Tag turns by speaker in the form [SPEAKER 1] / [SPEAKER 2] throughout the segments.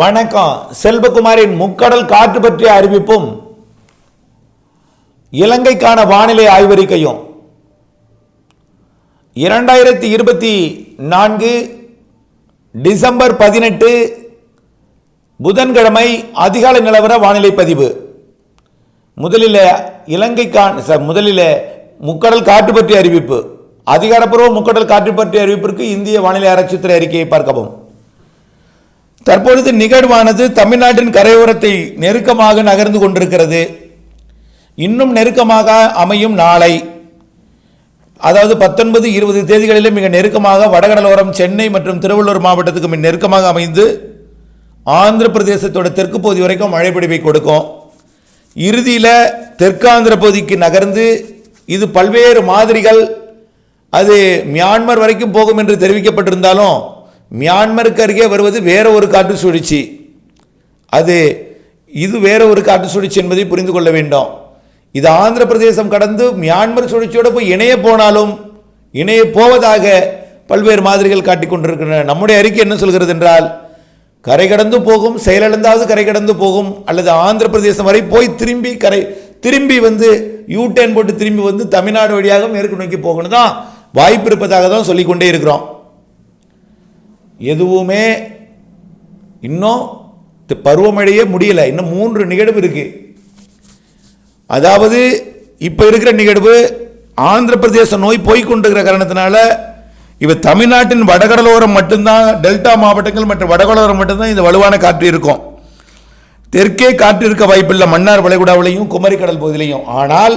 [SPEAKER 1] வணக்கம். செல்வகுமாரின் முக்கடல் காற்று பற்றிய அறிவிப்பும் இலங்கைக்கான வானிலை ஆய்வறிக்கையும். இரண்டாயிரத்தி இருபத்தி நான்கு டிசம்பர் பதினெட்டு புதன்கிழமை அதிகாலை நிலவர வானிலை பதிவு. முதலில் இலங்கைக்கான சார் முதலில் முக்கடல் காற்று பற்றிய அறிவிப்பு. அதிகாரப்பூர்வ முக்கடல் காற்று பற்றிய அறிவிப்பிற்கு இந்திய வானிலை ஆராய்ச்சித்துறை அறிக்கையை பார்க்கவும். தற்பொழுது நிகழ்வானது தமிழ்நாட்டின் கரையோரத்தை நெருக்கமாக நகர்ந்து கொண்டிருக்கிறது. இன்னும் நெருக்கமாக அமையும் நாளை. அதாவது பத்தொன்பது இருபது தேதிகளிலே மிக நெருக்கமாக வடகடலோரம் சென்னை மற்றும் திருவள்ளூர் மாவட்டத்துக்கு மிக நெருக்கமாக அமைந்து ஆந்திர பிரதேசத்தோட தெற்கு பகுதி வரைக்கும் மழை பிடிப்பை கொடுக்கும். இறுதியில் தெற்காந்திர பகுதிக்கு நகர்ந்து இது பல்வேறு மாதிரிகள் அது மியான்மர் வரைக்கும் போகும் என்று தெரிவிக்கப்பட்டிருந்தாலும் மியான்மருக்கு அருகே வருவது வேற ஒரு காற்று சுழற்சி. அது இது வேற ஒரு காற்று சுழற்சி என்பதை புரிந்து கொள்ள வேண்டும். இது ஆந்திர பிரதேசம் கடந்து மியான்மர் சுழற்சியோடு போய் இணைய போனாலும் இணைய போவதாக பல்வேறு மாதிரிகள் காட்டிக் கொண்டிருக்கின்றன. நம்முடைய அறிக்கை என்ன சொல்கிறது என்றால் கரை கடந்து போகும் செயலிழந்தாவது கரை கடந்து போகும் அல்லது ஆந்திர பிரதேசம் வரை போய் திரும்பி கரை திரும்பி வந்து யூ டேன் போட்டு திரும்பி வந்து தமிழ்நாடு வழியாக மேற்கு நோக்கி போகணும் தான் வாய்ப்பு இருப்பதாக தான் சொல்லிக்கொண்டே இருக்கிறோம். எதுவுமே இன்னும் பருவமழையே முடியலை. இன்னும் மூன்று நிகழ்வு இருக்கு. அதாவது இப்போ இருக்கிற நிகழ்வு ஆந்திர பிரதேச நோய் போய்கொண்டிருக்கிற காரணத்தினால இவ தமிழ்நாட்டின் வடகடலோரம் மட்டும்தான் டெல்டா மாவட்டங்கள் மற்றும் வடகடலோரம் மட்டும்தான் இந்த வலுவான காற்று இருக்கும். தெற்கே காற்று இருக்க வாய்ப்பில்லை. மன்னார் வளைகுடாவிலையும் குமரிக்கடல் பகுதியிலையும். ஆனால்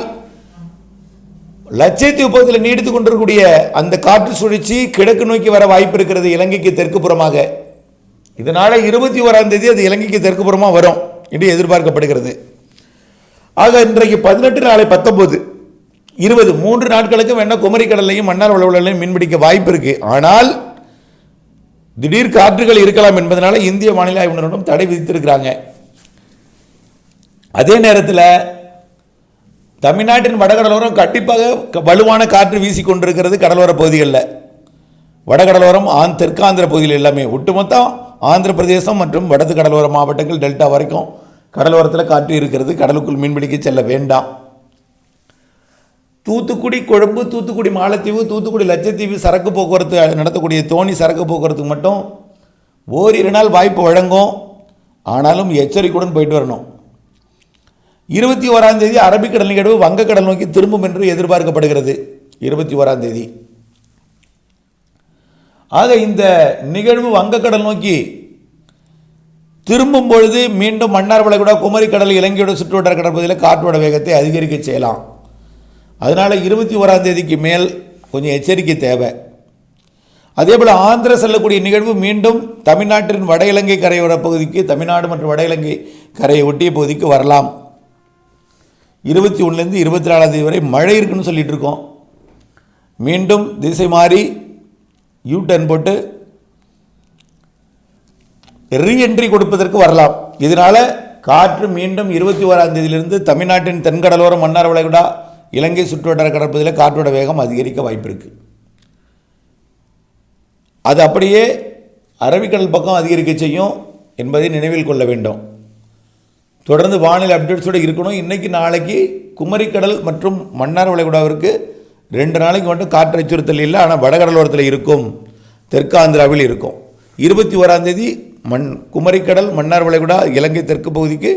[SPEAKER 1] லட்சத்தீவு பகுதியில் நீடித்து கொண்டிருக்கக்கூடிய அந்த காற்று சுழற்சி கிழக்கு நோக்கி வர வாய்ப்பு இருக்கிறது இலங்கைக்கு தெற்கு புறமாக. இதனால் இருபத்தி ஓராம் தேதி அது இலங்கைக்கு தெற்கு புறமாக வரும் என்று எதிர்பார்க்கப்படுகிறது. ஆக இன்றைக்கு பதினெட்டு நாளை பத்தொம்போது இருபது மூன்று நாட்களுக்கு குமரி குமரிக்கடலையும் மன்னார் வளவலையும் மீன்பிடிக்க வாய்ப்பு இருக்கு. ஆனால் திடீர் காற்றுகள் இருக்கலாம் என்பதனால இந்திய வானிலை ஆய்வு நிறுவனம் தடை விதித்திருக்கிறாங்க. அதே நேரத்தில் தமிழ்நாட்டின் வடகடலோரம் கண்டிப்பாக வலுவான காற்று வீசிக்கொண்டிருக்கிறது கடலோர பகுதிகளில். வடகடலோரம் ஆந் தெற்காந்திர பகுதியில் எல்லாமே. ஒட்டுமொத்தம் ஆந்திர பிரதேசம் மற்றும் வடது கடலோர மாவட்டங்கள் டெல்டா வரைக்கும் கடலோரத்தில் காற்று இருக்கிறது. கடலுக்குள் மீன்பிடிக்க செல்ல வேண்டாம். தூத்துக்குடி கொழும்பு தூத்துக்குடி மாலத்தீவு தூத்துக்குடி லட்சத்தீவு சரக்கு போக்குவரத்து நடத்தக்கூடிய தோணி சரக்கு போக்குவரத்துக்கு மட்டும் ஓரிரு நாள் வாய்ப்பு வழங்கும். ஆனாலும் எச்சரிக்கையுடன் போயிட்டு வரணும். இருபத்தி ஓராம் தேதி அரபிக்கடல் நிகழ்வு வங்கக்கடல் நோக்கி திரும்பும் என்று எதிர்பார்க்கப்படுகிறது. இருபத்தி ஓராம் தேதி. ஆக இந்த நிகழ்வு வங்கக்கடல் நோக்கி திரும்பும் பொழுது மீண்டும் மன்னார் வளைகுடா குமரிக்கடல் இலங்கையோட சுற்றுவட்டார கடற்பகுதியில் காற்றோட வேகத்தை அதிகரிக்க செய்யலாம். அதனால் இருபத்தி ஓராம் தேதிக்கு மேல் கொஞ்சம் எச்சரிக்கை தேவை. அதே போல் ஆந்திர செல்லக்கூடிய நிகழ்வு மீண்டும் தமிழ்நாட்டின் வட இலங்கை கரையோர பகுதிக்கு தமிழ்நாடு மற்றும் வட இலங்கை கரையை ஒட்டிய பகுதிக்கு வரலாம். இருபத்தி ஒன்றுலேருந்து இருபத்தி நாலாம் தேதி வரை மழை இருக்குன்னு சொல்லிட்டு இருக்கோம் மீண்டும் திசை மாறி யூ டர்ன் போட்டு ரீஎன்ட்ரி கொடுப்பதற்கு வரலாம். இதனால் காற்று மீண்டும் இருபத்தி ஓராம் தேதியிலிருந்து தமிழ்நாட்டின் தென்கடலோரம் மன்னார் வளைகுடா இலங்கை சுற்றுவட்டார கடற்பகுதியில் காற்றோட வேகம் அதிகரிக்க வாய்ப்பு இருக்குது அது அப்படியே அரபிக்கடல் பக்கம் அதிகரிக்க செய்யும் என்பதை நினைவில் கொள்ள வேண்டும். தொடர்ந்து வானிலை அப்டேட்ஸோடு இருக்கணும். இன்றைக்கி நாளைக்கு குமரிக்கடல் மற்றும் மன்னார் வளைகுடாவிற்கு ரெண்டு நாளைக்கு மட்டும் காற்று அச்சுறுத்தல் இல்லை. ஆனால் வடகடலோரத்தில் இருக்கும். தெற்காந்திராவில் இருக்கும். இருபத்தி ஓராந்தேதி மண் குமரிக்கடல் மன்னார் வளைகுடா இலங்கை தெற்கு பகுதிக்கு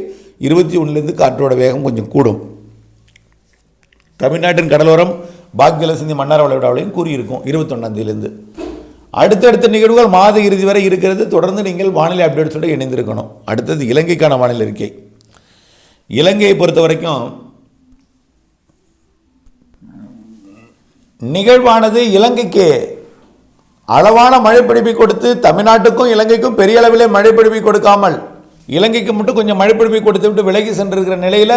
[SPEAKER 1] இருபத்தி ஒன்றுலேருந்து காற்றோட வேகம் கொஞ்சம் கூடும். தமிழ்நாட்டின் கடலோரம் பாக்கியலசந்தி மன்னார் வளைகுடாவிலையும் கூறியிருக்கும். இருபத்தொன்னாந்தேதியிலேருந்து அடுத்தடுத்த நிகழ்வுகள் மாத இறுதி வரை இருக்கிறது. தொடர்ந்து நீங்கள் வானிலை அப்டேட்ஸோடு இணைந்திருக்கணும். அடுத்தது இலங்கைக்கான வானிலை இருக்கை இலங்கையை பொறுத்த வரைக்கும் நிகழ்வானது இலங்கைக்கு அளவான மழைப்பிடிப்பை கொடுத்து தமிழ்நாட்டுக்கும் இலங்கைக்கும் பெரிய அளவிலே மழைப்பிடிப்பை கொடுக்காமல் இலங்கைக்கு மட்டும் கொஞ்சம் மழைப்பிடிப்பை கொடுத்து விட்டு விலகி சென்றிருக்கிற நிலையில்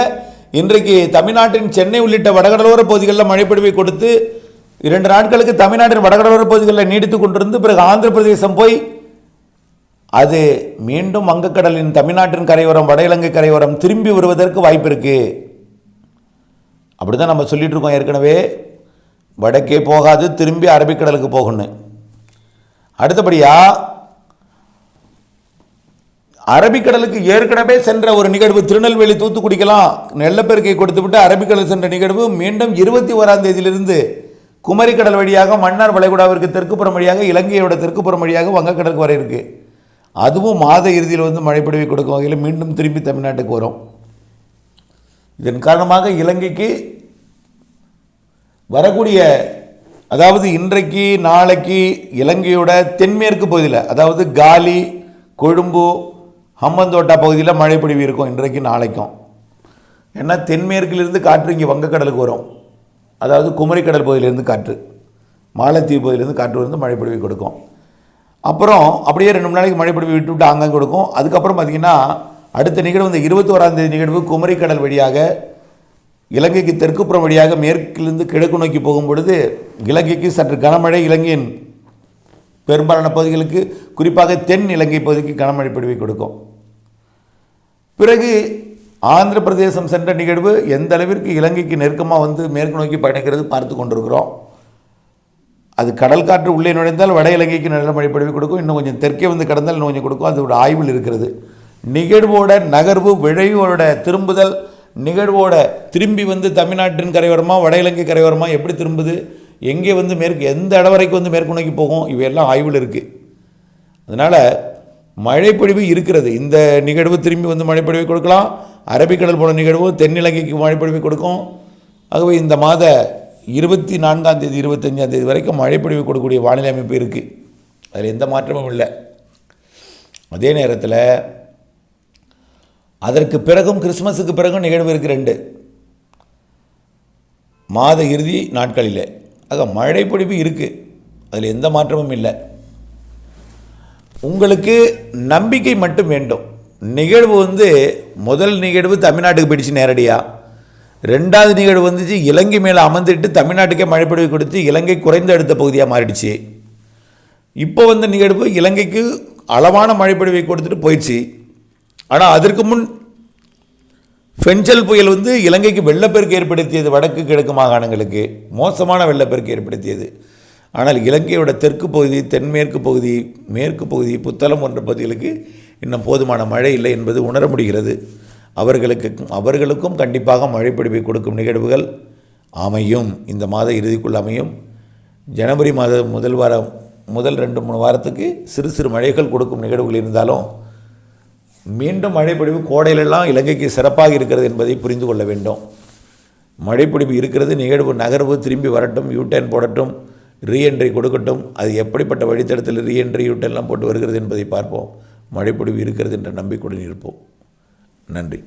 [SPEAKER 1] இன்றைக்கு தமிழ்நாட்டின் சென்னை உள்ளிட்ட வடகடலோர பகுதிகளில் மழைப்பிடிப்பை கொடுத்து இரண்டு நாட்களுக்கு தமிழ்நாட்டின் வடகடலோர பகுதிகளில் நீடித்து கொண்டிருந்து பிறகு ஆந்திர பிரதேசம் போய் அது மீண்டும் வங்கக்கடலின் தமிழ்நாட்டின் கரையோரம் வட இலங்கை கரையோரம் திரும்பி வருவதற்கு வாய்ப்பு அப்படி தான் நம்ம சொல்லிகிட்டு இருக்கோம் ஏற்கனவே. வடக்கே போகாது திரும்பி அரபிக்கடலுக்கு போகணும் அடுத்தபடியாக அரபிக்கடலுக்கு ஏற்கனவே சென்ற ஒரு நிகழ்வு திருநெல்வேலி தூத்துக்குடிக்கெல்லாம் நெல்லப்பெருக்கை கொடுத்துவிட்டு அரபிக்கடல் சென்ற நிகழ்வு மீண்டும் இருபத்தி ஓராம் தேதியிலிருந்து குமரிக்கடல் வழியாக மன்னார் வளைகுடாவிற்கு தெற்குப்புறம் வழியாக இலங்கையோட தெற்குப்புறம் வழியாக வங்கக்கடலுக்கு வர இருக்குது அதுவும் மாத இறுதியில் வந்து மழைப்பொழிவை கொடுக்கும் வகையில் மீண்டும் திரும்பி தமிழ்நாட்டுக்கு வரும். இதன் காரணமாக இலங்கைக்கு வரக்கூடிய அதாவது இன்றைக்கு நாளைக்கு இலங்கையோட தென்மேற்கு பகுதியில் அதாவது காலி கொழும்பு ஹம்மந்தோட்டா பகுதியில் மழைப்பொழிவு இருக்கும் இன்றைக்கு நாளைக்கும். ஏன்னா தென்மேற்கிலிருந்து காற்று இங்கே வங்கக்கடலுக்கு வரும். அதாவது குமரிக்கடல் பகுதியிலேருந்து காற்று மாலத்தீவு பகுதியிலேருந்து காற்று வந்து மழைப்பொழிவை கொடுக்கும். அப்புறம் அப்படியே ரெண்டு மூணு நாளைக்கு மழைப்பொழிவு விட்டு விட்டு அங்கங்கே கொடுக்கும். அதுக்கப்புறம் பார்த்திங்கன்னா அடுத்த நிகழ்வு இந்த இருபத்தோராம் தேதி நிகழ்வு குமரிக்கடல் வழியாக இலங்கைக்கு தெற்குப்புறம் வழியாக மேற்கிலிருந்து கிழக்கு நோக்கி போகும் பொழுது இலங்கைக்கு சற்று கனமழை இலங்கையின் பெரும்பாலான பகுதிகளுக்கு குறிப்பாக தென் இலங்கை பகுதிக்கு கனமழை பிடிவை கொடுக்கும். பிறகு ஆந்திர பிரதேசம் சென்ற நிகழ்வு எந்த அளவிற்கு இலங்கைக்கு நெருக்கமாக வந்து மேற்கு நோக்கி பயணிக்கிறது பார்த்து கொண்டிருக்கிறோம். அது கடல் காற்று உள்ளே நுழைந்தால் வட இலங்கைக்கு நல்ல மழை பொழிவு கொடுக்கும். இன்னும் கொஞ்சம் தெற்கே வந்து கடந்தால் இன்னும் கொஞ்சம் கொடுக்கும். அதோட ஆய்வில் இருக்கிறது. நிகழ்வோட நகர்வு விழைவோட திரும்புதல் நிகழ்வோட திரும்பி வந்து தமிழ்நாட்டின் கரையோரமா வட இலங்கை கரையோரமா எப்படி திரும்புது எங்கே வந்து மேற்கு எந்த இடம் வரைக்கும் வந்து மேற்கு நோக்கி போகும் இவையெல்லாம் ஆய்வில் இருக்குது அதனால் மழைப்பொழிவு இருக்கிறது. இந்த நிகழ்வு திரும்பி வந்து மழைப்பொழிவை கொடுக்கலாம். அரபிக்கடல் போன நிகழ்வு தென்னிலங்கைக்கு மழைப்பொழிவை கொடுக்கும். ஆகவே இந்த மாத இருபத்தி நான்காம் தேதி இருபத்தஞ்சாம் தேதி வரைக்கும் மழைப்பொழிவு கொடுக்கக்கூடிய வானிலை அமைப்பு இருக்குது அதில் எந்த மாற்றமும் இல்லை. அதே நேரத்தில் அதற்கு பிறகும் கிறிஸ்மஸுக்கு பிறகும் நிகழ்வு இருக்குது ரெண்டு. மாத இறுதி நாட்களில். ஆக மழை பொழிவு இருக்குது அதில் எந்த மாற்றமும் இல்லை. உங்களுக்கு நம்பிக்கை மட்டும் வேண்டும். நிகழ்வு வந்து முதல் நிகழ்வு தமிழ்நாட்டுக்கு போயிடுச்சு நேரடியாக ரெண்டாவது நிகழ்வு வந்துச்சு இலங்கை மேலே அமர்ந்துட்டு தமிழ்நாட்டுக்கே மழைப்பொழிவு கொடுத்து இலங்கை குறைந்த அடுத்த பகுதியாக மாறிடுச்சு. இப்போ வந்த நிகழ்வு இலங்கைக்கு அளவான மழைப்பொழிவை கொடுத்துட்டு போயிடுச்சு. ஆனால் அதற்கு முன் ஃபென்சல் புயல் வந்து இலங்கைக்கு வெள்ளப்பெருக்கு ஏற்படுத்தியது வடக்கு கிழக்கு மாகாணங்களுக்கு. மோசமான வெள்ளப்பெருக்கு ஏற்படுத்தியது. ஆனால் இலங்கையோட தெற்கு பகுதி தென்மேற்கு பகுதி மேற்கு பகுதி புத்தளம் போன்ற பகுதிகளுக்கு இன்னும் போதுமான மழை இல்லை என்பது உணர முடிகிறது. அவர்களுக்கு அவர்களுக்கும் கண்டிப்பாக மழைப்பொழிவை கொடுக்கும் நிகழ்வுகள் அமையும். இந்த மாத இறுதிக்குள் அமையும். ஜனவரி மாத முதல் வாரம் முதல் ரெண்டு மூணு வாரத்துக்கு சிறு சிறு மழைகள் கொடுக்கும் நிகழ்வுகள் இருந்தாலும் மீண்டும் மழைப்பிடிப்பு கோடையிலெல்லாம் இலங்கைக்கு சிறப்பாக இருக்கிறது என்பதை புரிந்து கொள்ள வேண்டும். மழைப்பிடிப்பு இருக்கிறது நிகழ்வு நகர்வு திரும்பி வரட்டும் யூட்டர்ன் போடட்டும் ரீஎன்ட்ரி கொடுக்கட்டும் அது எப்படிப்பட்ட வழித்தடத்தில் ரீஎன்ட்ரி யூட்டர்ன்லாம் போட்டு வருகிறது என்பதை பார்ப்போம். மழைப்பொழிவு இருக்கிறது என்ற நம்பிக்கையுடன் இருப்போம். நன்றி.